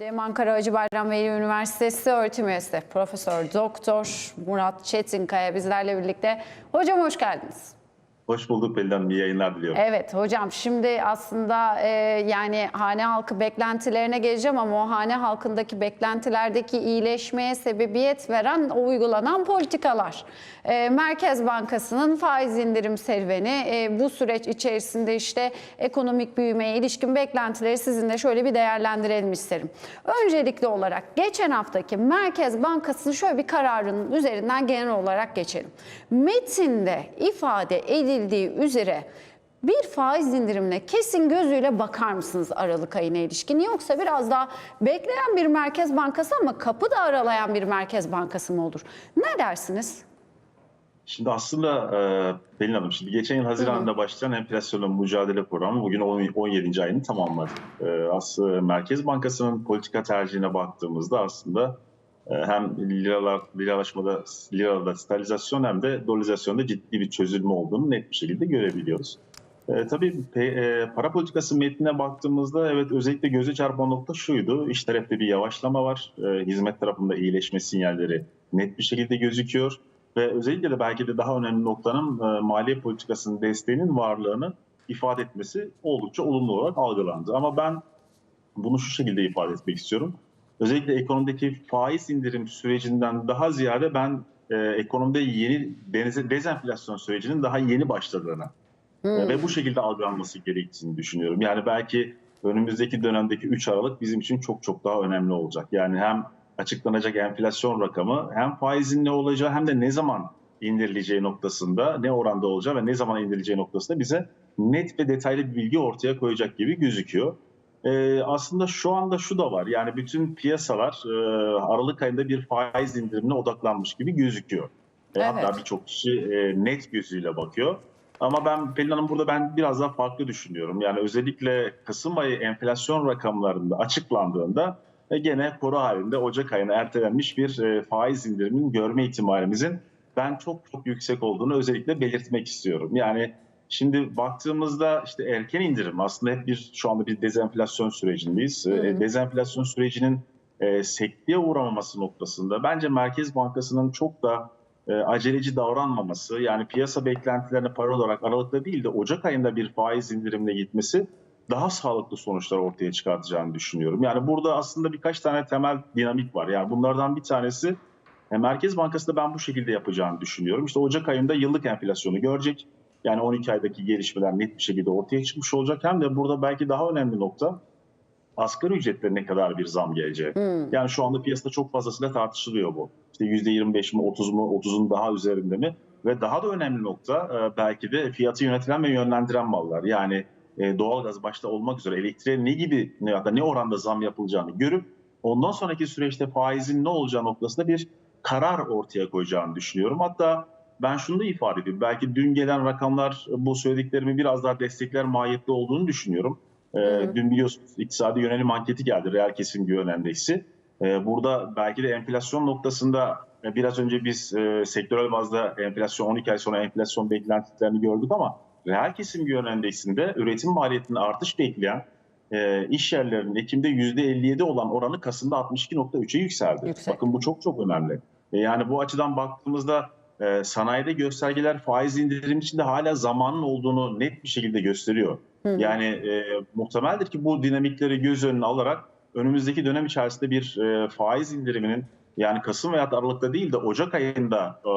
Dem Ankara Hacı Bayram Veli Üniversitesi öğretim üyesi Profesör Doktor Murat Çetinkaya bizlerle birlikte. Hocam hoş geldiniz. Hoş bulduk Pelin Hanım. İyi yayınlar diliyorum. Evet hocam şimdi aslında e, yani hane halkı beklentilerine geleceğim ama o hane halkındaki beklentilerdeki iyileşmeye sebebiyet veren o uygulanan politikalar. E, Merkez Bankası'nın faiz indirim serüveni e, bu süreç içerisinde işte ekonomik büyümeye ilişkin beklentileri sizinle şöyle bir değerlendirelim isterim. Öncelikli olarak geçen haftaki Merkez Bankası'nın şöyle bir kararının üzerinden genel olarak geçelim. Metinde ifade edildiği üzere bir faiz indirimine kesin gözüyle bakar mısınız Aralık ayına ilişkin? Yoksa biraz daha bekleyen bir merkez bankası ama kapı da aralayan bir merkez bankası mı olur? Ne dersiniz? Şimdi aslında e, Pelin Hanım, şimdi geçen yıl Haziran'da başlayan enflasyonla mücadele programı bugün 10 17. ayını tamamladı. E, aslında Merkez Bankası'nın politika tercihine baktığımızda aslında hem liralar, liralaşmada, lirada stabilizasyon hem de dolarizasyonda ciddi bir çözülme olduğunu net bir şekilde görebiliyoruz. E, tabii pe- e, para politikası metnine baktığımızda evet özellikle göze çarpan nokta şuydu. İş tarafta bir yavaşlama var. E, hizmet tarafında iyileşme sinyalleri net bir şekilde gözüküyor. Ve özellikle de belki de daha önemli noktanın e, maliye politikasının desteğinin varlığını ifade etmesi oldukça olumlu olarak algılandı. Ama ben bunu şu şekilde ifade etmek istiyorum. Özellikle ekonomideki faiz indirim sürecinden daha ziyade ben e, ekonomide yeni dezenflasyon sürecinin daha yeni başladığını e, ve bu şekilde algılanması gerektiğini düşünüyorum. Yani belki önümüzdeki dönemdeki 3 Aralık bizim için çok çok daha önemli olacak. Yani hem açıklanacak enflasyon rakamı hem faizin ne olacağı hem de ne zaman indirileceği noktasında ne oranda olacağı ve ne zaman indirileceği noktasında bize net ve detaylı bir bilgi ortaya koyacak gibi gözüküyor. Ee, aslında şu anda şu da var yani bütün piyasalar e, Aralık ayında bir faiz indirimine odaklanmış gibi gözüküyor. E, Evet. Hatta birçok kişi e, net gözüyle bakıyor. Ama ben Pelin Hanım burada ben biraz daha farklı düşünüyorum. Yani özellikle Kasım ayı enflasyon rakamlarında açıklandığında e, gene koru halinde Ocak ayına ertelenmiş bir e, faiz indiriminin görme ihtimalimizin ben çok çok yüksek olduğunu özellikle belirtmek istiyorum. Yani şimdi baktığımızda işte erken indirim aslında hep bir şu anda bir dezenflasyon sürecindeyiz. E, Hı hı. Dezenflasyon sürecinin e, sekteye uğramaması noktasında bence Merkez Bankası'nın çok da e, aceleci davranmaması yani piyasa beklentilerine para olarak Aralık'ta değil de Ocak ayında bir faiz indirimine gitmesi daha sağlıklı sonuçlar ortaya çıkartacağını düşünüyorum. Yani burada aslında birkaç tane temel dinamik var. Yani bunlardan bir tanesi e, Merkez Bankası da ben bu şekilde yapacağını düşünüyorum. İşte Ocak ayında yıllık enflasyonu görecek. Yani 12 aydaki gelişmeler net bir şekilde ortaya çıkmış olacak. Hem de burada belki daha önemli nokta asgari ücretlere ne kadar bir zam geleceği. Hmm. Yani şu anda piyasada çok fazlasıyla tartışılıyor bu. İşte %25 mi, 30 mu, 30'un daha üzerinde mi? Ve daha da önemli nokta e, belki de fiyatı yönetilen ve yönlendiren mallar. Yani e, doğalgaz başta olmak üzere elektriğe ne gibi ne ya da ne oranda zam yapılacağını görüp ondan sonraki süreçte faizin ne olacağı noktasında bir karar ortaya koyacağını düşünüyorum. Hatta ben şunu da ifade edeyim. Belki dün gelen rakamlar bu söylediklerimi biraz daha destekler mahiyetli olduğunu düşünüyorum. Ee, Hı. Dün biliyorsunuz iktisadi yönelim anketi geldi. Reel kesim güven endeksi. Ee, burada belki de enflasyon noktasında e, biraz önce biz e, sektörel bazda enflasyon 12 ay sonra enflasyon beklentilerini gördük ama reel kesim güven endeksinde üretim maliyetinde artış bekleyen e, iş yerlerinin Ekim'de %57 olan oranı Kasım'da 62.3'e yükseldi. Yüksek. Bakın bu çok çok önemli. E, yani bu açıdan baktığımızda e, sanayide göstergeler faiz indirim içinde hala zamanın olduğunu net bir şekilde gösteriyor. Hı hı. Yani e, muhtemeldir ki bu dinamikleri göz önüne alarak önümüzdeki dönem içerisinde bir e, faiz indiriminin yani Kasım veya Aralık'ta değil de Ocak ayında e,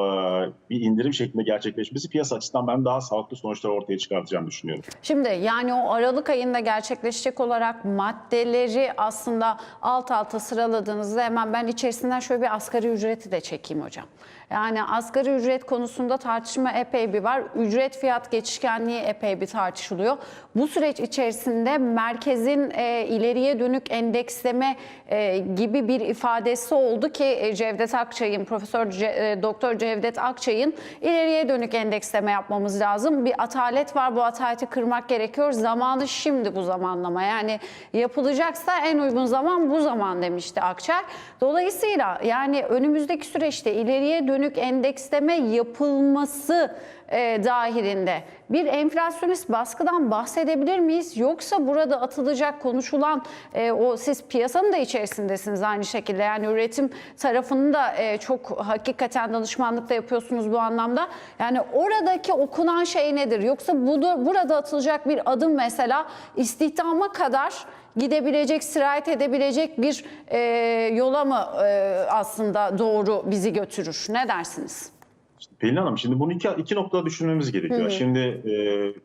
bir indirim şeklinde gerçekleşmesi piyasa açısından ben daha sağlıklı sonuçlar ortaya çıkartacağını düşünüyorum. Şimdi yani o Aralık ayında gerçekleşecek olarak maddeleri aslında alt alta sıraladığınızda hemen ben içerisinden şöyle bir asgari ücreti de çekeyim hocam. Yani asgari ücret konusunda tartışma epey bir var. Ücret fiyat geçişkenliği epey bir tartışılıyor. Bu süreç içerisinde merkezin e, ileriye dönük endeksleme e, gibi bir ifadesi oldu ki e, Cevdet Akçay'ın, Profesör Ce- e, Doktor Cevdet Akçay'ın ileriye dönük endeksleme yapmamız lazım. Bir atalet var. Bu ataleti kırmak gerekiyor. Zamanı şimdi bu zamanlama. Yani yapılacaksa en uygun zaman bu zaman demişti Akçay. Dolayısıyla yani önümüzdeki süreçte ileriye dönük endeksleme yapılması e, dahilinde bir enflasyonist baskıdan bahsedebilir miyiz? Yoksa burada atılacak konuşulan e, o siz piyasanın da içerisindesiniz aynı şekilde. Yani üretim tarafını da e, çok hakikaten danışmanlıkta yapıyorsunuz bu anlamda. Yani oradaki okunan şey nedir? Yoksa bu, burada atılacak bir adım mesela istihdama kadar gidebilecek, sirayet edebilecek bir e, yola mı e, aslında doğru bizi götürür? Ne dersiniz? Pelin Hanım şimdi bunu iki, iki noktada düşünmemiz gerekiyor. Şimdi e,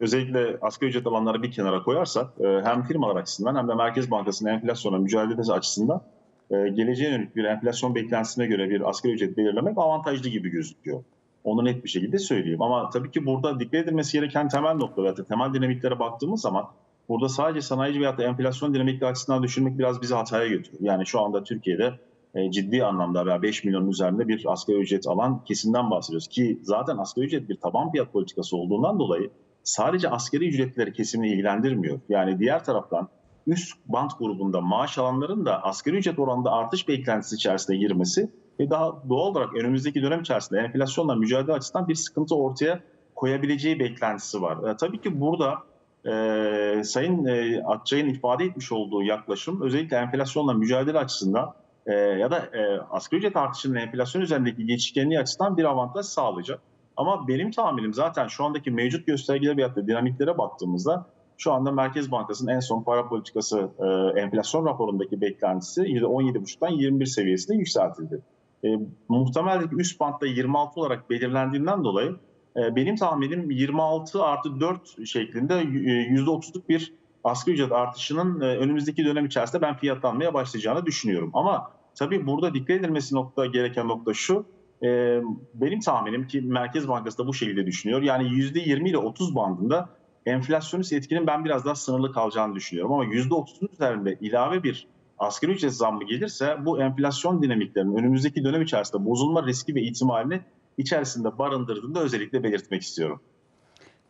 özellikle asgari ücret alanları bir kenara koyarsak e, hem firmalar açısından hem de Merkez Bankası'nın enflasyona mücadelesi açısından e, geleceğe yönelik bir enflasyon beklentisine göre bir asgari ücret belirlemek avantajlı gibi gözüküyor. Onu net bir şekilde söyleyeyim. Ama tabii ki burada dikkat edilmesi gereken temel nokta ve temel dinamiklere baktığımız zaman burada sadece sanayici veyahut da enflasyon dinamikleri açısından düşünmek biraz bizi hataya götürüyor. Yani şu anda Türkiye'de e, ciddi anlamda veya 5 milyonun üzerinde bir asgari ücret alan kesimden bahsediyoruz. Ki zaten asgari ücret bir taban fiyat politikası olduğundan dolayı sadece asgari ücretlileri kesimini ilgilendirmiyor. Yani diğer taraftan üst band grubunda maaş alanların da asgari ücret oranında artış beklentisi içerisinde girmesi ve daha doğal olarak önümüzdeki dönem içerisinde enflasyonla mücadele açısından bir sıkıntı ortaya koyabileceği beklentisi var. E, tabii ki burada e, Sayın e, Akçay'ın ifade etmiş olduğu yaklaşım özellikle enflasyonla mücadele açısından e, ya da e, asgari ücret artışının enflasyon üzerindeki geçişkenliği açısından bir avantaj sağlayacak. Ama benim tahminim zaten şu andaki mevcut göstergeler veyahut da dinamiklere baktığımızda şu anda Merkez Bankası'nın en son para politikası e, enflasyon raporundaki beklentisi %17,5'tan 21 seviyesine yükseltildi. E, muhtemel üst bantta 26 olarak belirlendiğinden dolayı benim tahminim 26 artı 4 şeklinde e, %30'luk bir asgari ücret artışının e, önümüzdeki dönem içerisinde ben fiyatlanmaya başlayacağını düşünüyorum. Ama tabii burada dikkat edilmesi nokta gereken nokta şu. E, benim tahminim ki Merkez Bankası da bu şekilde düşünüyor. Yani %20 ile 30 bandında enflasyonist etkinin ben biraz daha sınırlı kalacağını düşünüyorum. Ama %30'un üzerinde ilave bir asgari ücret zammı gelirse bu enflasyon dinamiklerinin önümüzdeki dönem içerisinde bozulma riski ve ihtimalini içerisinde barındırdığını da özellikle belirtmek istiyorum.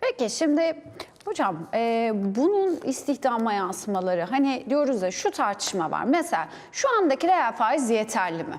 Peki şimdi hocam e, bunun istihdama yansımaları hani diyoruz ya şu tartışma var. Mesela şu andaki reel faiz yeterli mi?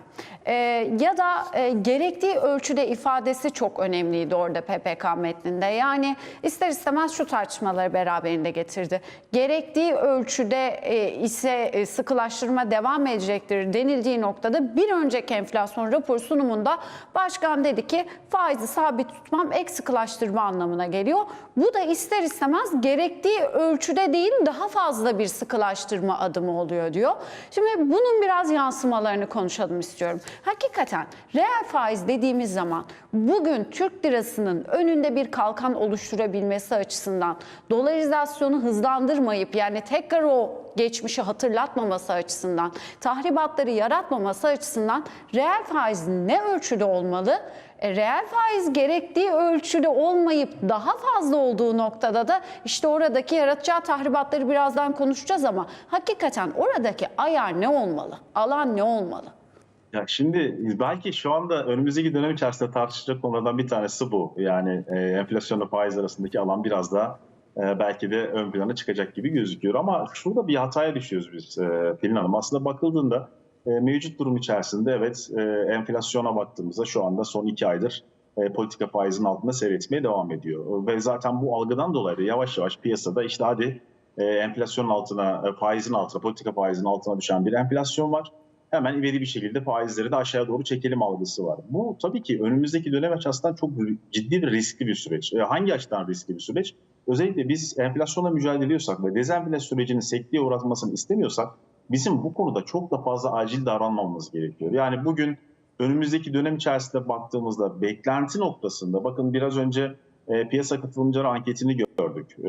E, ya da e, gerektiği ölçüde ifadesi çok önemliydi orada PPK metninde. Yani ister istemez şu tartışmaları beraberinde getirdi. Gerektiği ölçüde e, ise e, sıkılaştırma devam edecektir denildiği noktada bir önceki enflasyon raporu sunumunda başkan dedi ki faizi sabit tutmam ek sıkılaştırma anlamına geliyor. Bu da ister istemez gerektiği ölçüde değil daha fazla bir sıkılaştırma adımı oluyor diyor. Şimdi bunun biraz yansımalarını konuşalım istiyorum. Hakikaten reel faiz dediğimiz zaman bugün Türk lirasının önünde bir kalkan oluşturabilmesi açısından dolarizasyonu hızlandırmayıp yani tekrar o geçmişi hatırlatmaması açısından, tahribatları yaratmaması açısından reel faiz ne ölçüde olmalı? E, reel faiz gerektiği ölçüde olmayıp daha fazla olduğu noktada da işte oradaki yaratacağı tahribatları birazdan konuşacağız ama hakikaten oradaki ayar ne olmalı? Alan ne olmalı? Ya şimdi belki şu anda önümüzdeki dönem içerisinde tartışacak konulardan bir tanesi bu. Yani e, enflasyonla faiz arasındaki alan biraz daha e, belki de ön plana çıkacak gibi gözüküyor. Ama şurada bir hataya düşüyoruz biz e, Pelin Hanım. Aslında bakıldığında e, mevcut durum içerisinde evet e, enflasyona baktığımızda şu anda son iki aydır e, politika faizinin altında seyretmeye devam ediyor. Ve zaten bu algıdan dolayı yavaş yavaş piyasada işte hadi e, enflasyonun altına, e, faizin altına, politika faizinin altına düşen bir enflasyon var. Hemen ivedi bir şekilde faizleri de aşağıya doğru çekelim algısı var. Bu tabii ki önümüzdeki dönem açısından çok ciddi bir riskli bir süreç. E, hangi açıdan riskli bir süreç? Özellikle biz enflasyonla mücadele ediyorsak ve dezenflasyon sürecinin sekteye uğratmasını istemiyorsak bizim bu konuda çok da fazla acil davranmamamız gerekiyor. Yani bugün önümüzdeki dönem içerisinde baktığımızda beklenti noktasında bakın biraz önce e, piyasa katılımcıları anketini gördük. E,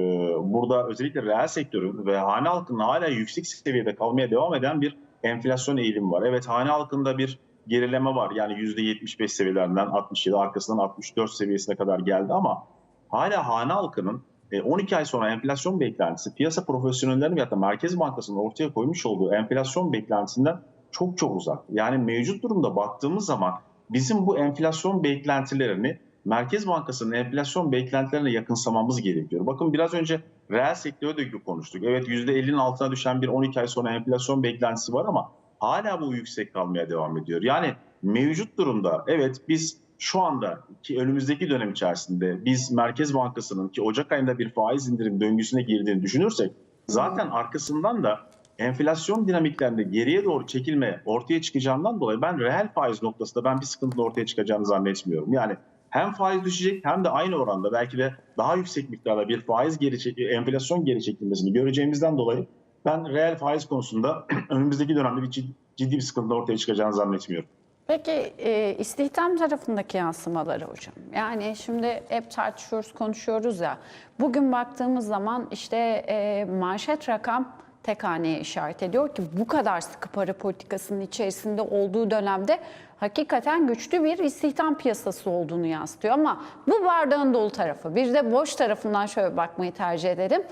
burada özellikle reel sektörün ve hane halkının hala yüksek seviyede kalmaya devam eden bir enflasyon eğilimi var. Evet hane halkında bir gerileme var. Yani %75 seviyelerinden 67 arkasından 64 seviyesine kadar geldi ama hala hane halkının 12 ay sonra enflasyon beklentisi piyasa profesyonellerinin ya da Merkez Bankası'nın ortaya koymuş olduğu enflasyon beklentisinden çok çok uzak. Yani mevcut durumda baktığımız zaman bizim bu enflasyon beklentilerini Merkez Bankası'nın enflasyon beklentilerine yakınsamamız gerekiyor. Bakın biraz önce reel sektörde de konuştuk. Evet %50'nin altına düşen bir 12 ay sonra enflasyon beklentisi var ama hala bu yüksek kalmaya devam ediyor. Yani mevcut durumda evet biz şu anda ki önümüzdeki dönem içerisinde biz Merkez Bankası'nın ki Ocak ayında bir faiz indirim döngüsüne girdiğini düşünürsek zaten arkasından da enflasyon dinamiklerinde geriye doğru çekilme ortaya çıkacağından dolayı ben reel faiz noktasında ben bir sıkıntı ortaya çıkacağını zannetmiyorum. Yani hem faiz düşecek hem de aynı oranda belki de daha yüksek miktarda bir faiz geri çek- enflasyon geri çekilmesini göreceğimizden dolayı ben reel faiz konusunda önümüzdeki dönemde bir ciddi, bir sıkıntı ortaya çıkacağını zannetmiyorum. Peki e, istihdam tarafındaki yansımaları hocam. Yani şimdi hep tartışıyoruz, konuşuyoruz ya. Bugün baktığımız zaman işte e, manşet rakam tek haneye işaret ediyor ki bu kadar sıkı para politikasının içerisinde olduğu dönemde hakikaten güçlü bir istihdam piyasası olduğunu yansıtıyor. Ama bu bardağın dolu tarafı. Bir de boş tarafından şöyle bakmayı tercih ederim.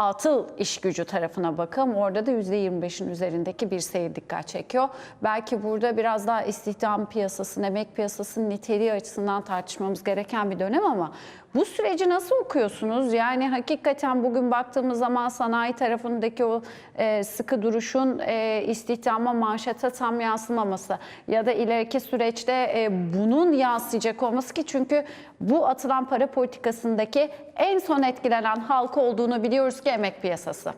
Atıl iş gücü tarafına bakalım. Orada da %25'in üzerindeki bir seyir dikkat çekiyor. Belki burada biraz daha istihdam piyasasının, emek piyasasının niteliği açısından tartışmamız gereken bir dönem ama bu süreci nasıl okuyorsunuz? Yani hakikaten bugün baktığımız zaman sanayi tarafındaki o e, sıkı duruşun e, istihdama, manşete tam yansımaması ya da ileriki süreçte e, bunun yansıyacak olması ki çünkü bu atılan para politikasındaki en son etkilenen halka olduğunu biliyoruz ki emek piyasası.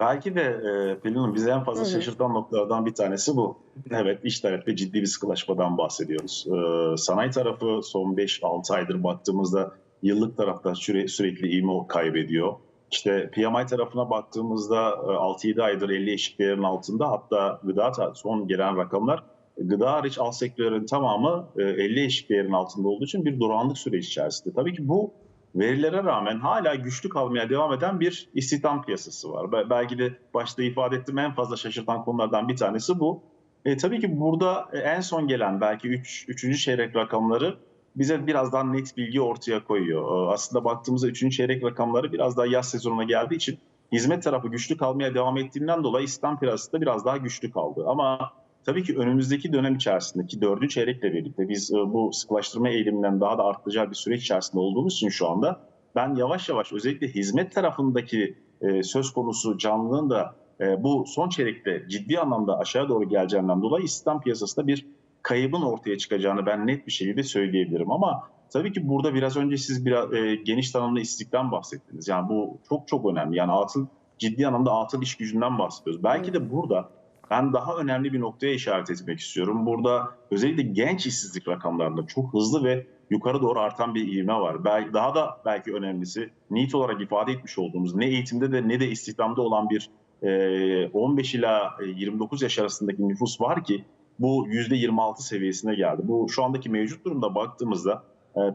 Belki de e, Pelin Hanım bizi en fazla şaşırtan noktalardan bir tanesi bu. Evet iş tarafı ciddi bir sıkılaşmadan bahsediyoruz. E, sanayi tarafı son 5-6 aydır baktığımızda yıllık tarafta süre, sürekli ivme kaybediyor. İşte PMI tarafına baktığımızda e, 6-7 aydır 50 eşik değerin altında hatta gıda son gelen rakamlar gıda hariç alt sektörlerin tamamı e, 50 eşik değerin altında olduğu için bir durağanlık süreci içerisinde. Tabii ki bu verilere rağmen hala güçlü kalmaya devam eden bir istihdam piyasası var. Be- Belki de başta ifade ettiğim en fazla şaşırtan konulardan bir tanesi bu. E, tabii ki burada e, en son gelen belki 3. Üç, 3. çeyrek rakamları bize biraz daha net bilgi ortaya koyuyor. E, Aslında baktığımızda 3. çeyrek rakamları biraz daha yaz sezonuna geldiği için hizmet tarafı güçlü kalmaya devam ettiğinden dolayı istihdam piyasası da biraz daha güçlü kaldı. Ama tabii ki önümüzdeki dönem içerisindeki dördüncü çeyrekle birlikte biz e, bu sıkılaştırma eğiliminden daha da artacağı bir süreç içerisinde olduğumuz için şu anda ben yavaş yavaş özellikle hizmet tarafındaki e, söz konusu canlılığın da e, bu son çeyrekte ciddi anlamda aşağı doğru geleceğinden dolayı istihdam piyasasında bir kaybın ortaya çıkacağını ben net bir şekilde söyleyebilirim. Ama tabii ki burada biraz önce siz biraz geniş tanımlı istihdam bahsettiniz. Yani bu çok çok önemli. Yani atıl ciddi anlamda atıl iş gücünden bahsediyoruz. Belki de burada ben daha önemli bir noktaya işaret etmek istiyorum. Burada özellikle genç işsizlik rakamlarında çok hızlı ve yukarı doğru artan bir ivme var. Daha da belki önemlisi NEET olarak ifade etmiş olduğumuz ne eğitimde de ne de istihdamda olan bir e, 15 ila 29 yaş arasındaki nüfus var ki bu %26 seviyesine geldi. Bu şu andaki mevcut durumda baktığımızda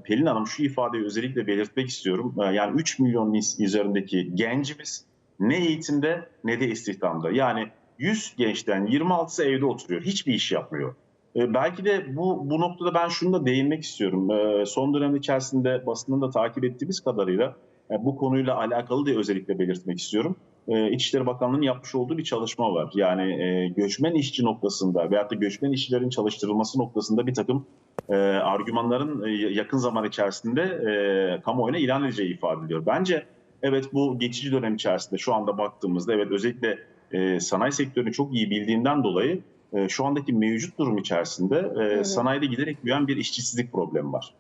Pelin Hanım şu ifadeyi özellikle belirtmek istiyorum. Yani 3 milyon üzerindeki gencimiz ne eğitimde ne de istihdamda. Yani 100 gençten 26'sı evde oturuyor. Hiçbir iş yapmıyor. E, belki de bu bu noktada ben şunu da değinmek istiyorum. E, son dönem içerisinde basının da takip ettiğimiz kadarıyla e, bu konuyla alakalı da özellikle belirtmek istiyorum. E, İçişleri Bakanlığı'nın yapmış olduğu bir çalışma var. Yani e, göçmen işçi noktasında veyahut da göçmen işçilerin çalıştırılması noktasında bir takım e, argümanların e, yakın zaman içerisinde e, kamuoyuna ilan edeceği ifade ediliyor. Bence evet bu geçici dönem içerisinde şu anda baktığımızda evet özellikle e, sanayi sektörünü çok iyi bildiğimden dolayı e, şu andaki mevcut durum içerisinde e, hı. sanayide giderek büyüyen bir işçisizlik problemi var.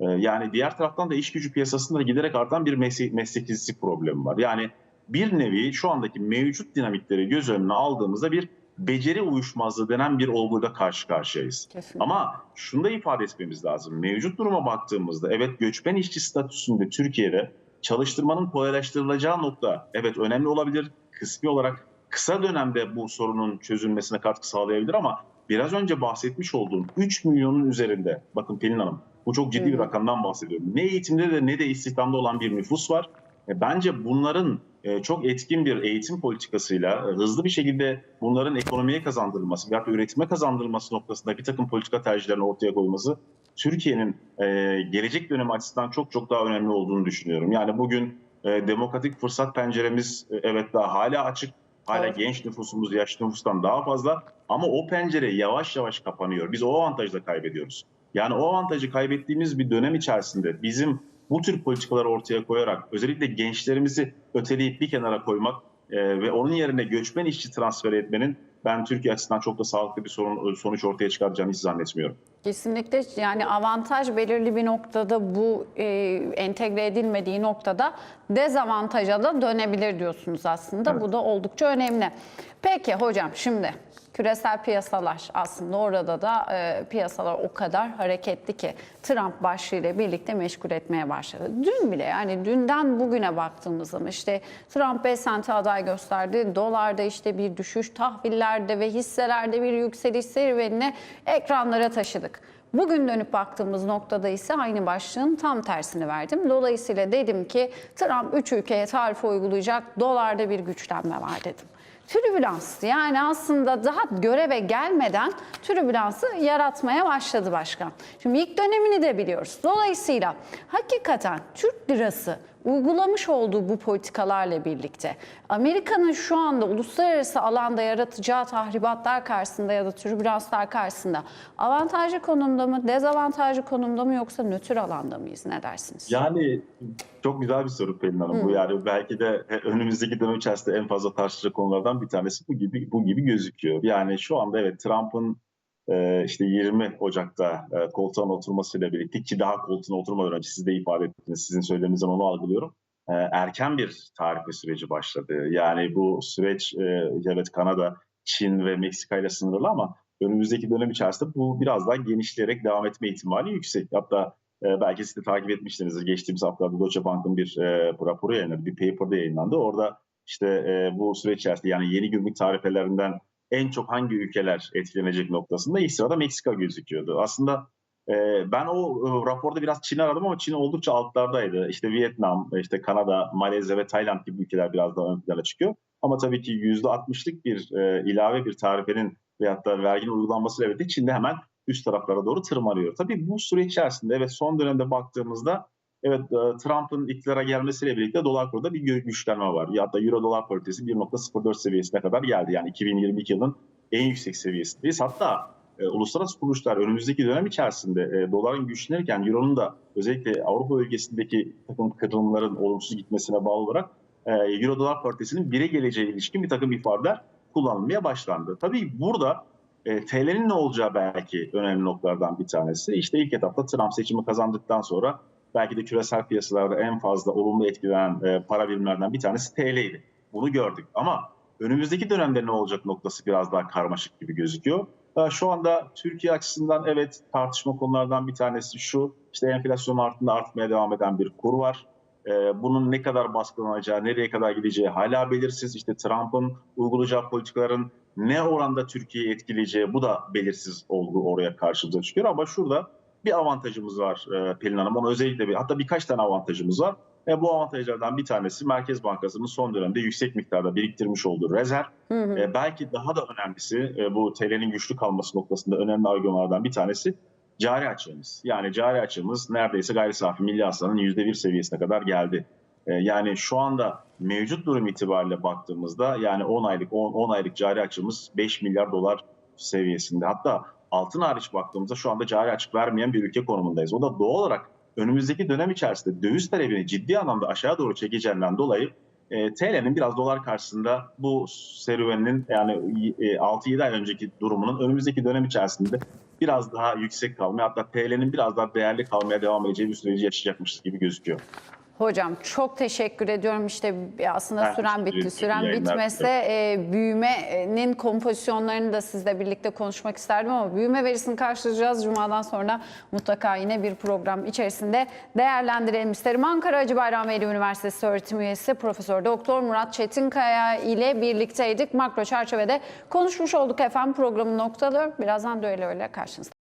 E, yani diğer taraftan da iş gücü piyasasında giderek artan bir meslek, mesleksizlik problemi var. Yani bir nevi şu andaki mevcut dinamikleri göz önüne aldığımızda bir beceri uyuşmazlığı denen bir olguyla karşı karşıyayız. Kesinlikle. Ama şunu da ifade etmemiz lazım. Mevcut duruma baktığımızda evet göçmen işçi statüsünde Türkiye'de çalıştırmanın kolaylaştırılacağı nokta evet önemli olabilir. Kısmi olarak kısa dönemde bu sorunun çözülmesine katkı sağlayabilir ama biraz önce bahsetmiş olduğum 3 milyonun üzerinde bakın Pelin Hanım bu çok ciddi bir rakamdan bahsediyorum. Ne eğitimde de ne de istihdamda olan bir nüfus var. E, Bence bunların e, çok etkin bir eğitim politikasıyla e, hızlı bir şekilde bunların ekonomiye kazandırılması veya üretime kazandırılması noktasında bir takım politika tercihlerini ortaya koyması Türkiye'nin gelecek dönemi açısından çok çok daha önemli olduğunu düşünüyorum. Yani bugün demokratik fırsat penceremiz evet daha hala açık. Hala Doğru. genç nüfusumuz yaşlı nüfustan daha fazla ama o pencere yavaş yavaş kapanıyor. Biz o avantajı da kaybediyoruz. Yani o avantajı kaybettiğimiz bir dönem içerisinde bizim bu tür politikaları ortaya koyarak özellikle gençlerimizi öteleyip bir kenara koymak e, ve onun yerine göçmen işçi transfer etmenin ben Türkiye açısından çok da sağlıklı bir sorun sonuç ortaya çıkaracağını hiç zannetmiyorum. Kesinlikle yani avantaj belirli bir noktada bu e, entegre edilmediği noktada dezavantaja da dönebilir diyorsunuz aslında. Evet. Bu da oldukça önemli. Peki hocam şimdi küresel piyasalar aslında orada da e, piyasalar o kadar hareketli ki Trump başlığıyla birlikte meşgul etmeye başladı. Dün bile yani dünden bugüne baktığımız zaman işte Trump Besant'ı aday gösterdi. Dolarda işte bir düşüş, tahvillerde ve hisselerde bir yükseliş serüvenine ekranlara taşıdık. Bugün dönüp baktığımız noktada ise aynı başlığın tam tersini verdim. Dolayısıyla dedim ki Trump 3 ülkeye tarife uygulayacak, dolarda bir güçlenme var dedim. Türbülans yani aslında daha göreve gelmeden türbülansı yaratmaya başladı başkan. Şimdi ilk dönemini de biliyoruz. Dolayısıyla hakikaten Türk lirası uygulamış olduğu bu politikalarla birlikte Amerika'nın şu anda uluslararası alanda yaratacağı tahribatlar karşısında ya da türbülanslar karşısında avantajlı konumda mı, dezavantajlı konumda mı yoksa nötr alanda mıyız? Ne dersiniz? Yani çok güzel bir soru Pelin Hanım. Bu yani belki de önümüzdeki dönem içerisinde en fazla tartışılacak konulardan bir tanesi bu gibi bu gibi gözüküyor. Yani şu anda evet Trump'ın işte 20 Ocak'ta e, koltuğuna oturmasıyla birlikte ki daha koltuğuna oturmadan önce siz de ifade ettiniz, sizin söylediğinizden onu algılıyorum. E, erken bir tarife süreci başladı. Yani bu süreç e, evet Kanada, Çin ve Meksika ile sınırlı ama önümüzdeki dönem içerisinde bu biraz daha genişleyerek devam etme ihtimali yüksek. Hatta e, belki siz de takip etmişsinizdir. Geçtiğimiz haftalarda Deutsche Bank'ın bir raporu yayınladı, bir paper'da yayınlandı. Orada işte bu süreç içerisinde yani yeni gümrük tarifelerinden en çok hangi ülkeler etkilenecek noktasında ilk sırada Meksika gözüküyordu. Aslında e, ben o e, raporda biraz Çin aradım ama Çin oldukça altlardaydı. İşte Vietnam, işte Kanada, Malezya ve Tayland gibi ülkeler biraz daha ön plana çıkıyor. Ama tabii ki %60'lık bir e, ilave bir tarifenin veyahut da verginin uygulanmasıyla birlikte Çin'de hemen üst taraflara doğru tırmanıyor. Tabii bu süreç içerisinde evet son dönemde baktığımızda evet e, Trump'ın iktidara gelmesiyle birlikte dolar kurda bir gü- güçlenme var. Ya da euro dolar paritesi 1.04 seviyesine kadar geldi. Yani 2022 yılın en yüksek seviyesindeyiz. Hatta e, uluslararası kuruluşlar önümüzdeki dönem içerisinde e, doların güçlenirken euronun da özellikle Avrupa bölgesindeki takım kırılımların olumsuz gitmesine bağlı olarak e, euro dolar paritesinin bire geleceği ilişkin bir takım ifadeler kullanılmaya başlandı. Tabii burada e, TL'nin ne olacağı belki önemli noktalardan bir tanesi. İşte ilk etapta Trump seçimi kazandıktan sonra belki de küresel piyasalarda en fazla olumlu etkilenen e, para birimlerden bir tanesi TL'ydi. Bunu gördük ama önümüzdeki dönemde ne olacak noktası biraz daha karmaşık gibi gözüküyor. E, Şu anda Türkiye açısından evet tartışma konulardan bir tanesi şu. İşte enflasyon artında artmaya devam eden bir kur var. E, Bunun ne kadar baskılanacağı, nereye kadar gideceği hala belirsiz. İşte Trump'ın uygulayacağı politikaların ne oranda Türkiye'yi etkileyeceği bu da belirsiz olduğu oraya karşımıza çıkıyor. Ama şurada bir avantajımız var e, Pelin Hanım. Onu özellikle bir, hatta birkaç tane avantajımız var. E, bu avantajlardan bir tanesi Merkez Bankası'nın son dönemde yüksek miktarda biriktirmiş olduğu rezerv. E, belki daha da önemlisi e, bu TL'nin güçlü kalması noktasında önemli argümanlardan bir tanesi cari açığımız. Yani cari açığımız neredeyse gayri safi milli hasılanın %1 seviyesine kadar geldi. E, yani şu anda mevcut durum itibariyle baktığımızda yani 10 aylık 10, 10 aylık cari açığımız 5 milyar dolar seviyesinde. Hatta altın hariç baktığımızda şu anda cari açık vermeyen bir ülke konumundayız. O da doğal olarak önümüzdeki dönem içerisinde döviz talebini ciddi anlamda aşağı doğru çekeceğinden dolayı e, TL'nin biraz dolar karşısında bu serüveninin yani e, 6-7 ay önceki durumunun önümüzdeki dönem içerisinde biraz daha yüksek kalmaya hatta TL'nin biraz daha değerli kalmaya devam edeceği bir süreci yaşayacakmışız gibi gözüküyor. Hocam çok teşekkür ediyorum. İşte aslında Ben süren bitti. Süren bitmese e, büyümenin kompozisyonlarını da sizle birlikte konuşmak isterdim ama büyüme verisini karşılayacağız. Cuma'dan sonra mutlaka yine bir program içerisinde değerlendirelim isterim. Ankara Hacı Bayram Veli Üniversitesi öğretim üyesi Profesör Doktor Murat Çetinkaya ile birlikteydik. Makro çerçevede konuşmuş olduk efendim programın noktaları. Birazdan düello ile karşınızda.